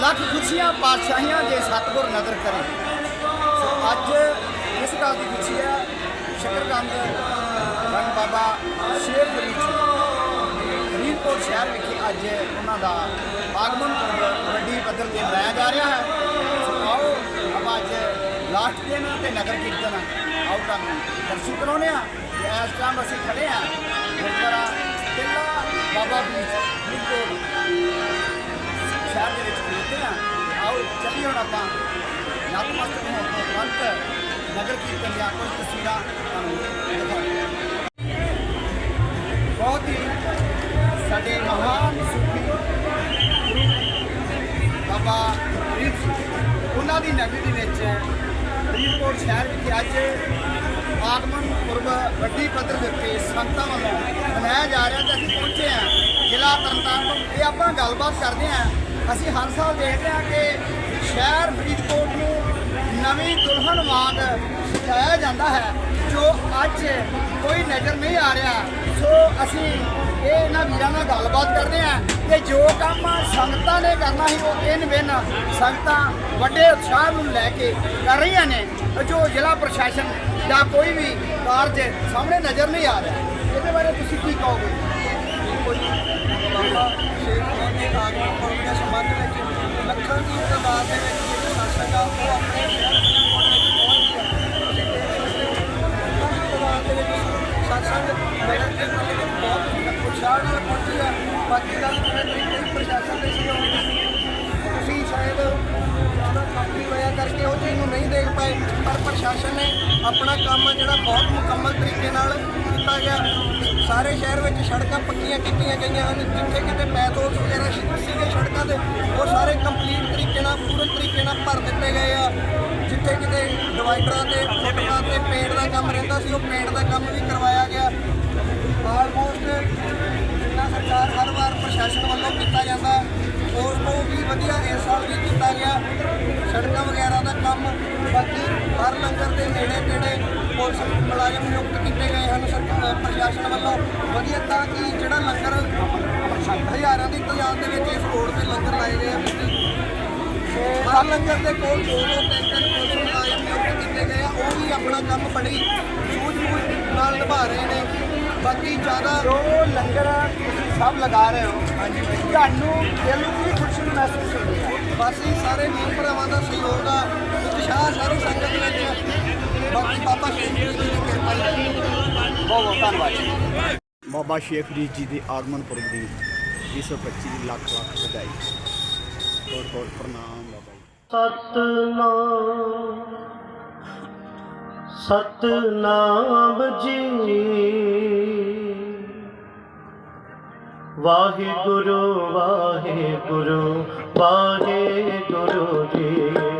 ਲੱਖ ਖੁਸ਼ੀਆਂ ਪਾਤਸ਼ਾਹੀਆਂ ਜੇ ਸਤਿਗੁਰ ਨਜ਼ਰ ਕਰੇ। ਸੋ ਅੱਜ ਇਸ ਗੱਲ ਦੀ ਖੁਸ਼ੀ ਹੈ, ਸ਼ਕਰਕੰਦ ਰੰਗ ਬਾਬਾ ਸ਼ੇਰ ਫਰੀਦ ਜੀ ਫਰੀਦਕੋਟ ਸ਼ਹਿਰ ਵਿਖੇ ਅੱਜ ਉਹਨਾਂ ਦਾ ਆਗਮਨ ਪੁਰਬ ਵੱਡੀ ਪੱਧਰ ਤੇ ਮਨਾਇਆ ਜਾ ਰਿਹਾ ਹੈ। ਸੋ ਆਓ, ਆਪਾਂ ਅੱਜ ਲਾਸਟ ਦਿਨ ਤੇ ਨਗਰ ਕੀਰਤਨ ਆਓ ਤੁਹਾਨੂੰ ਦਰਸ਼ਨ ਕਰਾਉਂਦੇ ਆ ਤੇ ਇਸ ਟਾਈਮ ਅਸੀਂ ਖੜੇ ਆ ਗੁਰਦੁਆਰਾ ਕਿਲਾ ਬਾਬਾ ਬੀਚ ਫਰੀਦਕੋਟ ਸ਼ਹਿਰ ਦੇ ਵਿੱਚ ਖਲੋਤੇ ਆ ਆਓ ਚੱਲੀ ਹੁਣ ਆਪਾਂ। ਨਤਮਸਤਕ ਹੋਣ ਤੋਂ ਤੁਰੰਤ ਨਗਰ ਕੀਰਤਨ ਦੀਆਂ ਕੁਝ ਤਸਵੀਰਾਂ ਤੁਹਾਨੂੰ ਦਿਖਾਉਂਦੇ ਬਹੁਤ ਹੀ ਸਾਡੇ ਮਹਾਨ ਸੂਫੀ ਬਾਬਾ ਫਰੀਦ ਜੀ ਉਹਨਾਂ ਦੀ ਨਗਰੀ ਦੇ ਵਿੱਚ ਫਰੀਦਕੋਟ ਸ਼ਹਿਰ ਵਿਖੇ ਅੱਜ ਆਗਮਨ ਪੁਰਬ ਵੱਡੀ ਪੱਧਰ ਦੇ ਉੱਤੇ ਸੰਗਤਾਂ ਵੱਲੋਂ ਮਨਾਇਆ ਜਾ ਰਿਹਾ ਤੇ ਅਸੀਂ ਪਹੁੰਚੇ ਹਾਂ। ਜ਼ਿਲ੍ਹਾ ਤਰਨਤਾਰਨ ਤੋਂ। ਇਹ ਆਪਾਂ ਗੱਲਬਾਤ ਕਰਦੇ ਹਾਂ ਅਸੀਂ ਹਰ ਸਾਲ ਦੇਖਦੇ ਹਾਂ ਕਿ ਸ਼ਹਿਰ ਫਰੀਦਕੋਟ ਨੂੰ ਨਵੀਂ ਦੁਲਹਨ ਵਾਂਗ ਸਜਾਇਆ ਜਾਂਦਾ ਹੈ, ਜੋ ਅੱਜ ਕੋਈ ਨਜ਼ਰ ਨਹੀਂ ਆ ਰਿਹਾ। ਸੋ ਅਸੀਂ ਇਹ ਇਹਨਾਂ ਵੀਰਾਂ ਨਾਲ ਗੱਲਬਾਤ ਕਰਦੇ ਹਾਂ ਕਿ ਜੋ ਕੰਮ ਸੰਗਤਾਂ ਨੇ ਕਰਨਾ ਸੀ, ਉਹ ਇਨ ਬਿਨ ਸੰਗਤਾਂ ਵੱਡੇ ਉਤਸ਼ਾਹ ਨੂੰ ਲੈ ਕੇ ਕਰ ਰਹੀਆਂ ਨੇ ਜੋ ਜ਼ਿਲ੍ਹਾ ਪ੍ਰਸ਼ਾਸਨ ਜਾਂ ਕੋਈ ਵੀ ਕਾਰਜ ਸਾਹਮਣੇ ਨਜ਼ਰ ਨਹੀਂ ਆ ਰਿਹਾ। ਇਹਦੇ ਬਾਰੇ ਤੁਸੀਂ ਕੀ ਕਹੋਗੇ? ਬਾਬਾ ਸ਼ੇਖ ਸਾਹਿਬ ਦੇ ਆਗਮਨ ਪੁਰਬ ਦੇ ਸੰਬੰਧ ਵਿੱਚ ਲੱਖਾਂ ਦੀ ਤਾਦਾਦ ਦੇ ਵਿੱਚ ਜਿਹੜੇ ਸਾਸਕ ਆ, ਉਹ ਆਪਣੇ ਸ਼ਹਿਰ ਵਿੱਚ ਪਹੁੰਚ ਗਿਆ ਲੱਖਾਂ ਦੀ ਤਾਦਾਦ ਦੇ ਵਿੱਚ ਸਾਸਕ ਨਗਰ ਬਹੁਤ ਉਤਸ਼ਾਹ ਨਾਲ ਪਹੁੰਚੀ ਆ। ਬਾਕੀ ਗੱਲ ਜਿਵੇਂ ਤਰੀਕੇ ਕੋਈ ਪ੍ਰਸ਼ਾਸਨ ਦੇ ਸਹਿਯੋਗ ਤੁਸੀਂ ਸ਼ਾਇਦ ਜ਼ਿਆਦਾ ਕਾਫੀ ਵਜ੍ਹਾ ਕਰਕੇ ਉਹ ਚੀਜ਼ ਨੂੰ ਨਹੀਂ ਦੇਖ ਪਾਏ, ਪਰ ਪ੍ਰਸ਼ਾਸਨ ਨੇ ਆਪਣਾ ਕੰਮ ਜਿਹੜਾ ਬਹੁਤ ਮੁਕੰਮਲ ਤਰੀਕੇ ਨਾਲ ਕੀਤਾ ਗਿਆ। ਸਾਰੇ ਸ਼ਹਿਰ ਵਿੱਚ ਸੜਕਾਂ ਪੱਕੀਆਂ ਕੀਤੀਆਂ ਗਈਆਂ ਹਨ। ਜਿੱਥੇ ਕਿਤੇ ਪੈਥੋਸ ਵਗੈਰਾ ਸੀਗੇ ਸੜਕਾਂ ਤੇ, ਉਹ ਸਾਰੇ ਕੰਪਲੀਟ ਤਰੀਕੇ ਨਾਲ, ਪੂਰੇ ਤਰੀਕੇ ਨਾਲ ਭਰ ਦਿੱਤੇ ਗਏ ਆ। ਜਿੱਥੇ ਕਿਤੇ ਡਿਵਾਈਡਰਾਂ ਤੇ, ਫੁੱਟਪਾਥ ਤੇ ਪੇਂਟ ਦਾ ਕੰਮ ਰਹਿੰਦਾ ਸੀ, ਉਹ ਪੇਂਟ ਦਾ ਕੰਮ ਵੀ ਕਰਵਾਇਆ ਗਿਆ। ਆਲਮੋਸਟ ਜਿੰਨਾ ਸਰਕਾਰ ਹਰ ਵਾਰ ਪ੍ਰਸ਼ਾਸਨ ਵੱਲੋਂ ਕੀਤਾ ਜਾਂਦਾ, ਉਸ ਤੋਂ ਵੀ ਵਧੀਆ ਇਸ ਸਾਲ ਵੀ ਕੀਤਾ ਗਿਆ। ਸੜਕਾਂ ਵਗੈਰਾ ਦਾ ਕੰਮ ਬਾਕੀ ਹਰ ਲੰਗਰ ਦੇ ਨੇੜੇ ਤੇੜੇ ਪੁਲਿਸ ਮੁਲਾਜ਼ਮ ਨਿਯੁਕਤ ਕੀਤੇ ਗਏ ਹਨ। ਸਰਕਾਰ ਪ੍ਰਸ਼ਾਸਨ ਵੱਲੋਂ ਵਧੀਆ ਤਾਂ ਕਿ ਜਿਹੜਾ ਲੰਗਰ ਹਜ਼ਾਰਾਂ ਦੀ ਤਾਦਾਦ ਦੇ ਵਿੱਚ ਇਸ ਰੋਡ ਤੇ ਲੰਗਰ ਲਾਏ ਗਏ ਤੇ ਹਰ ਲੰਗਰ ਦੇ ਕੋਲ ਦੋ ਦੋ ਤਿੰਨ ਤਿੰਨ ਪੁਲਿਸ ਮੁਲਾਜ਼ਮ ਨਿਯੁਕਤ ਕੀਤੇ ਗਏ ਆ। ਉਹ ਵੀ ਆਪਣਾ ਕੰਮ ਬੜੀ ਸੂਝ-ਬੂਝ ਨਾਲ ਨਿਭਾ ਰਹੇ ਨੇ। ਬਾਕੀ ਜ਼ਿਆਦਾ ਜੋ ਲੰਗਰ ਤੁਸੀਂ ਸਭ ਲਗਾ ਰਹੇ ਹੋ ਹਾਂਜੀ ਤੁਹਾਨੂੰ ਦਿਲ ਨੂੰ ਕੀ ਖੁਸ਼ੀ ਮਹਿਸੂਸ ਹੁੰਦੀ ਹੈ। ਬਸ ਸਾਰੇ ਵੀਰ ਭਰਾਵਾਂ ਦਾ ਸਹਿਯੋਗ ਆ। ਉਤਸ਼ਾਹ ਸਾਰੀ ਸੰਗਤ ਵਿੱਚ। ਬਾਕੀ ਬਾਬਾ ਸ਼ੇਖ ਜੀ ਦੀ ਕਿਰਪਾ ਹੈ ਬਹੁਤ ਬਹੁਤ ਧੰਨਵਾਦ ਜੀ। ਬਾਬਾ ਸ਼ੇਖ ਫਰੀਦ ਜੀ ਦੇ ਆਗਮਨ ਪੁਰਬ ਦੀ 225 ਦੀ ਲੱਖ ਲੱਖ ਵਧਾਈ। ਬਹੁਤ ਬਹੁਤ ਪ੍ਰਣਾਮ ਬਾਬਾ ਜੀ। ਸਤਨਾਮ ਸਤਨਾਮ ਜੀ। ਵਾਹਿਗੁਰੂ ਵਾਹਿਗੁਰੂ ਵਾਹਿਗੁਰੂ ਜੀ।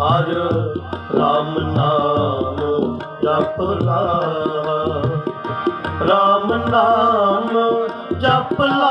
ਹਰ ਰਾਮ ਨਾਮ ਜਪ ਲਾ ਰਾਮ ਨਾਮ ਜਪ ਲਾ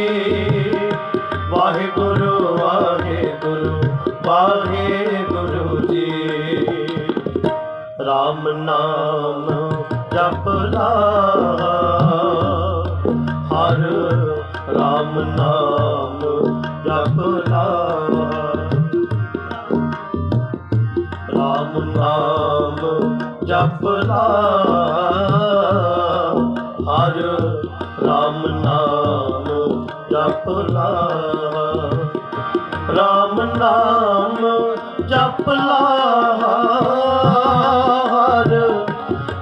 ਨਾਮ ਜਪ ਲਾਹਰ।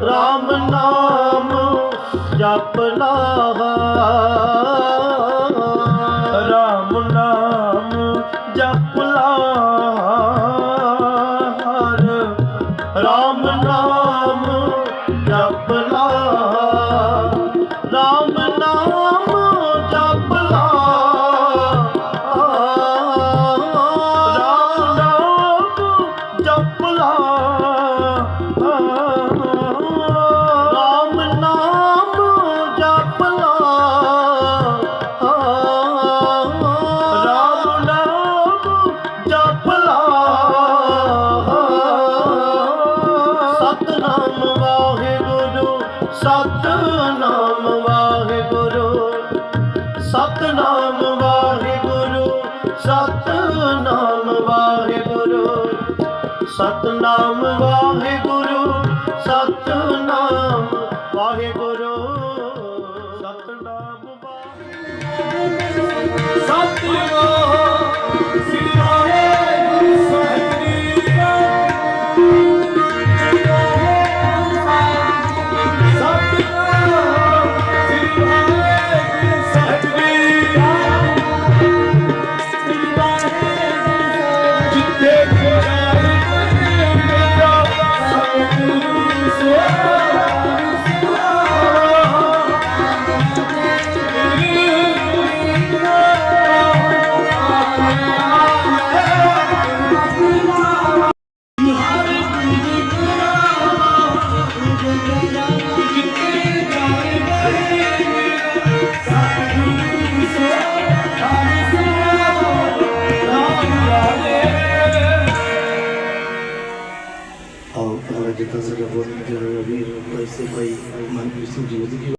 RAM ਨਾਮ ਜਪ ਲਾਹਰ। RAM সত্যি ele está se vou, já vou ouvir, vai ser para aí, mano,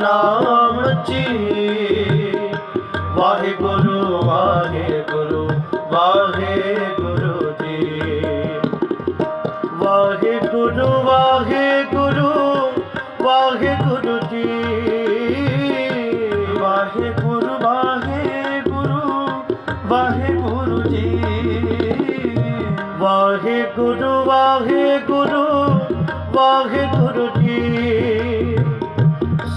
Satnam ਜੀ। ਵਾਹਿਗੁਰੂ ਵਾਹਿਗੁਰੂ ਵਾਹਿਗੁਰੂ ਜੀ। ਵਾਹਿਗੁਰੂ ਵਾਹਿਗੁਰੂ ਵਾਹਿਗੁਰੂ ਜੀ।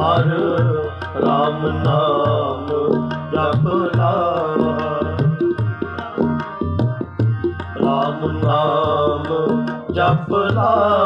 ਹਰ ਰਾਮ ਨਾਮ ਜਪ ਲਾ। ਰਾਮ ਨਾਮ ਜਪ ਲਾ।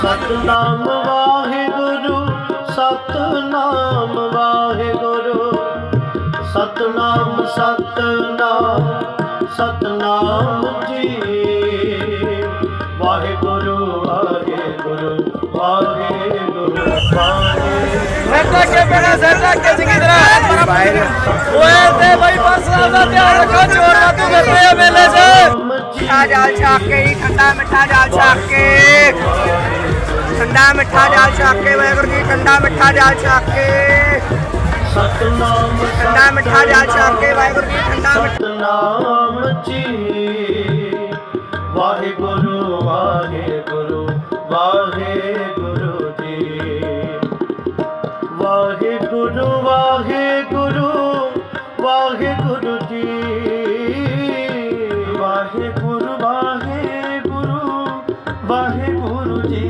ਸਤਨਾਮ ਵਾਹਿਗੁਰੂ ਸਤਨਾਮ ਵਾਹਿਗੁਰੂ। ਸਤਨਾਮ ਸਤਨਾਮ ਸਤਨਾਮ ਜੀ। ਵਾਹਿਗੁਰੂ ਵਾਹਿਗੁਰੂ ਵਾਹਿਗੁਰੂ ਵਾਹਿਗੁਰੂ। ਕੇ ਬਿਨਾ ਸੈਟਾ ਕੇ ਚੰਗੀ ਤਰ੍ਹਾਂ ਓਏ ਤੇ ਬਾਈ ਫਸਲਾਂ ਦਾ ਧਿਆਨ ਰੱਖੋ ਚੋਰ ਨਾ ਤੂੰ ਕਰਦੇ ਮੇਲੇ 'ਚ। ਮਿੱਠਾ ਜਾਲ ਛਾਕ ਕੇ, ਠੰਡਾ ਮਿੱਠਾ ਜਾਲ ਛਾਕ ਕੇ। ਠੰਡਾ ਮਿੱਠਾ ਜਾਲ ਛਾਕ ਕੇ ਵਾਹਿਗੁਰੂ ਜੀ ਠੰਡਾ ਮਿੱਠਾ ਜਾਲ ਛਾਕ ਕੇ। ਸਤਨਾਮ ਠੰਡਾ ਮਿੱਠਾ ਜਾਲ ਛਾਕ ਕੇ ਵਾਹਿਗੁਰੂ ਜੀ ਠੰਡਾ ਸਤਨਾਮ ਜੀ। ਵਾਹਿਗੁਰੂ ਵਾਹਿਗੁਰੂ ਵਾਹਿਗੁਰੂ ਜੀ। ਵਾਹਿਗੁਰੂ ਵਾਹਿਗੁਰੂ ਵਾਹਿਗੁਰੂ ਜੀ। ਵਾਹਿਗੁਰੂ ਵਾਹਿਗੁਰੂ ਵਾਹਿਗੁਰੂ ਜੀ।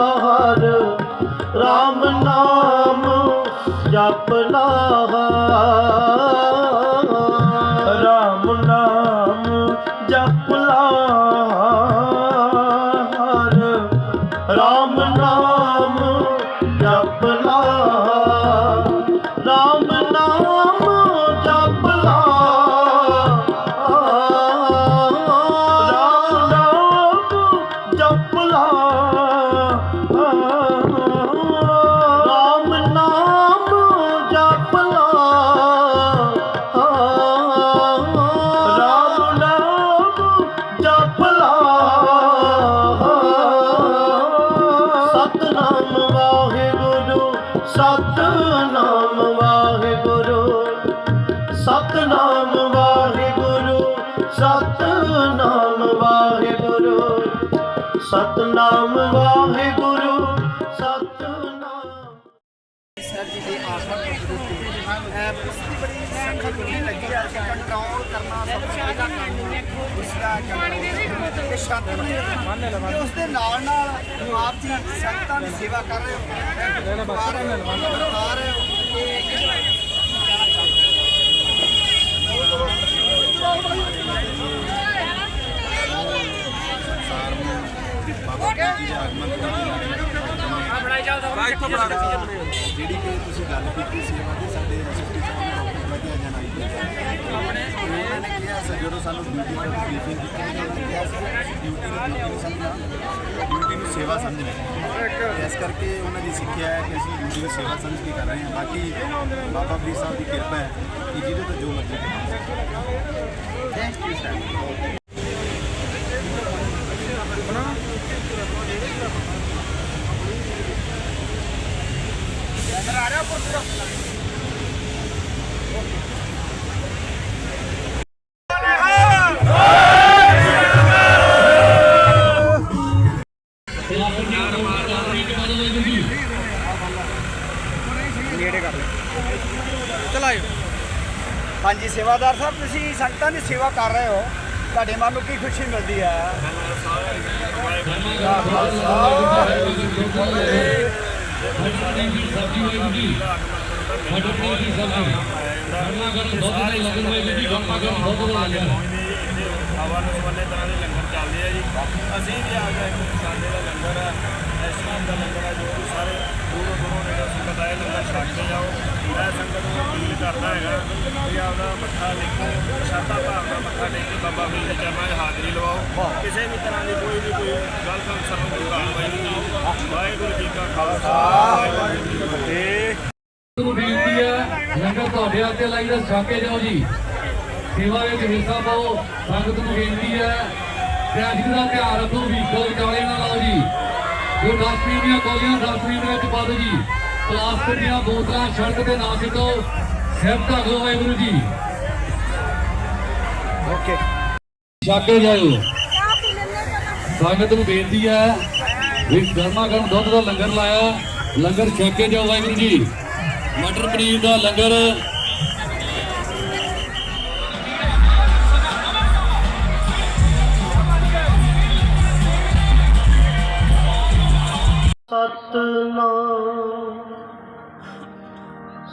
ਤੇ ਛੱਤ ਤੇ ਉਸ ਦੇ ਨਾਲ ਨਾਲ ਆਪ ਜੀ ਸੰਗਤਾਂ ਦੀ ਸੇਵਾ ਕਰ ਰਹੇ ਹੋ। ਬਤਾ ਰਹੇ ਹੋ ਜਿਹੜੀ ਕਿ ਤੁਸੀਂ ਗੱਲ ਕੀਤੀ ਸੀ ਸਾਡੇ ਸਿਫਟੀ ਸਾਹਿਬ ਨੂੰ ਵਧੀਆ ਨੇ ਕਿਹਾ ਸੀ ਜਦੋਂ ਸਾਨੂੰ ਡਿਊਟੀ ਦਾ ਬਰੀਫਿੰਗ ਦਿੱਤੀ ਗਈ ਉਹਨੇ ਕਿਹਾ ਸੀ ਡਿਊਟੀ ਨੂੰ ਡਿਊਟੀ ਨੂੰ ਸਮਝਣਾ ਡਿਊਟੀ ਨੂੰ ਸੇਵਾ ਸਮਝਣਾ ਤੇ ਇਸ ਕਰਕੇ ਉਹਨਾਂ ਦੀ ਸਿੱਖਿਆ ਹੈ ਕਿ ਅਸੀਂ ਡਿਊਟੀ ਨੂੰ ਸੇਵਾ ਸਮਝ ਕੇ ਕਰ ਰਹੇ ਹਾਂ ਬਾਕੀ ਬਾਬਾ ਫਰੀਦ ਸਾਹਿਬ ਦੀ ਕਿਰਪਾ ਹੈ ਕਿ ਜਿਹਦੇ ਤੋਂ ਜੋ ਮਰਜ਼ੀ ਕਰਾਂਗੇ ਥੈਂਕ ਯੂ ਸਰ ਹਾਂਜੀ ਸੇਵਾਦਾਰ ਸਾਹਿਬ ਤੁਸੀਂ ਸੰਗਤਾਂ ਦੀ ਸੇਵਾ ਕਰ ਰਹੇ ਹੋ। ਤੁਹਾਡੇ ਮਨ ਨੂੰ ਕੀ ਖੁਸ਼ੀ ਮਿਲਦੀ ਹੈ? ਹਵਨ ਸਵੰਨੇ ਤਰ੍ਹਾਂ ਦੇ ਲੰਗਰ ਚੱਲਦੇ ਆ ਜੀ ਅਸੀਂ ਵੀ ਆ ਗਏ ਸਾਡੇ ਦਾ ਲੰਗਰ ਹੈ ਇਸ ਦਾ ਲੰਗਰ ਹੈ ਜੋ ਸਾਰੇ ਦੂਰੋਂ ਦੂਰੋਂ ਨੇੜੇ ਸੰਗਤ ਆਏ ਲੰਗਰ ਛਕ ਕੇ ਜਾਓ ਮੈਂ ਸੰਗਤ ਨੂੰ ਅਪੀਲ ਕਰਦਾ ਹੈਗਾ ਵੀ ਆਪਦਾ ਮੱਥਾ ਟੇਕੋ ਸ਼ਰਧਾ ਭਾਵਨਾ ਮੱਥਾ ਟੇਕ ਬਾਬਾ ਫਰੀਦ ਦੇ ਚਰਨਾਂ 'ਚ ਹਾਜ਼ਰੀ ਲਵਾਓ ਕਿਸੇ ਵੀ ਤਰ੍ਹਾਂ ਦੀ ਕੋਈ ਵੀ ਕੋਈ ਗਲਤ ਅਨਸਰ ਨੂੰ ਕਾਰਵਾਈ ਨਹੀਂ ਵਾਹਿਗੁਰੂ ਜੀ ਕਾ ਖਾਲਸਾ ਵਾਹਿਗੁਰੂ ਜੀ ਕੀ ਫਤਿਹ ਨੂੰ ਬੇਨਤੀ ਹੈ। ਲੰਗਰ ਤੁਹਾਡੇ ਹੱਥੇ ਲਾਈ ਦਾ ਛਾਕੇ ਜਾਓ ਜੀ ਸੇਵਾ ਵਿੱਚ ਹਿੱਸਾ ਪਾਓ ਸੰਗਤ ਨੂੰ ਬੇਨਤੀ ਹੈ ਟ੍ਰੈਫਿਕ ਦਾ ਧਿਆਨ ਰੱਖੋ ਵਹੀਕਲ ਵਿਚਾਲੇ ਨਾ ਲਾਓ ਜੀ ਜੋ ਡਸਟਬਿਨ ਦੀਆਂ ਗੋਲੀਆਂ ਡਸਟਬਿਨ ਵਿੱਚ ਪਾ ਦਿਓ ਜੀ। ਪਲਾਸਟਿਕ ਦੀਆਂ ਬੋਤਲਾਂ ਸੜਕ ਤੇ ਨਾ ਸਿੱਟੋ ਸਿਰ ਢੱਕ ਲਓ ਵਾਹਿਗੁਰੂ ਜੀ। ਓਕੇ। ਛਾਕੇ ਜਾਓ ਸੰਗਤ ਨੂੰ ਬੇਨਤੀ ਹੈ ਵੀ ਗਰਮਾ ਗਰਮ ਦੁੱਧ ਦਾ ਲੰਗਰ ਲਾਇਆ। ਲੰਗਰ ਛਕ ਕੇ ਜਾਓ ਵਾਹਿਗੁਰੂ ਜੀ। ਮਟਰ ਪਨੀਰ ਦਾ ਲੰਗਰ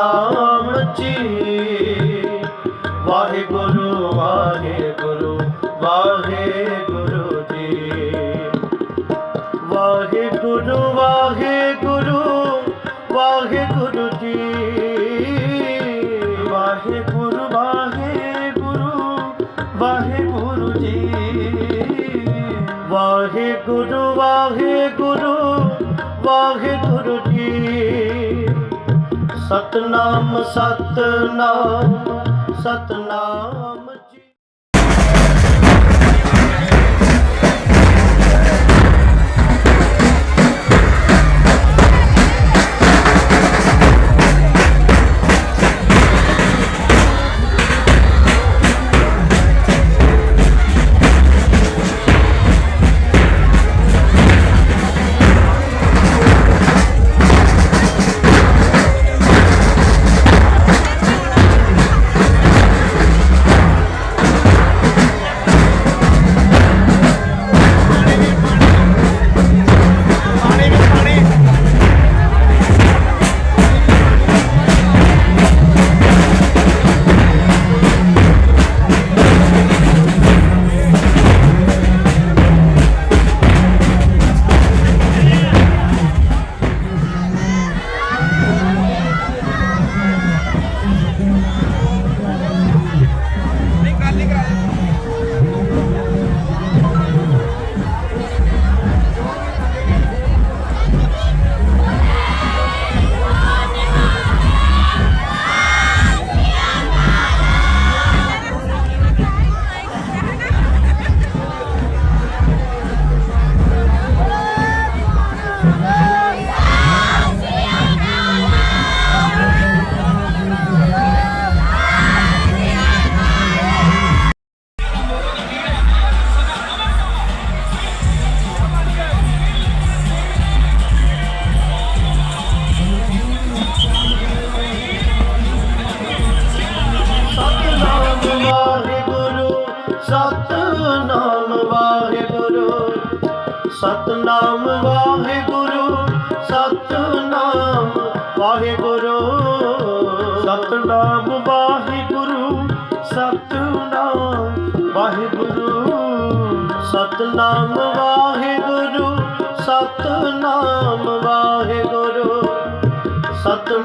राम जी ਸਤਨਾਮ ਸਤਨਾਮ ਸਤਨਾਮ।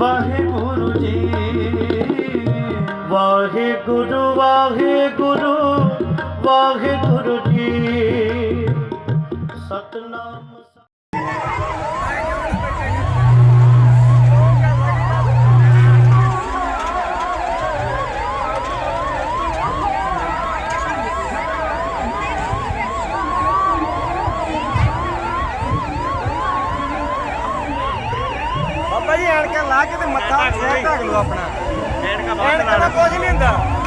ਵਾਹਿਗੁਰੂ ਜੀ। ਵਾਹਿਗੁਰੂ ਵਾਹਿਗੁਰੂ ਵਾਹਿਗੁਰੂ ਜੀ। ਸਤਨਾਮ ਬਾਬਾ ਜੀ ਐਨਕਾਂ ਲਾ ਕੇ ਤੇ ਮੱਥਾ ਫੇਰ ਢੱਕ ਲਓ ਆਪਣਾ ਐਨਕਾਂ ਦਾ ਕੁਝ ਨਹੀਂ ਹੁੰਦਾ।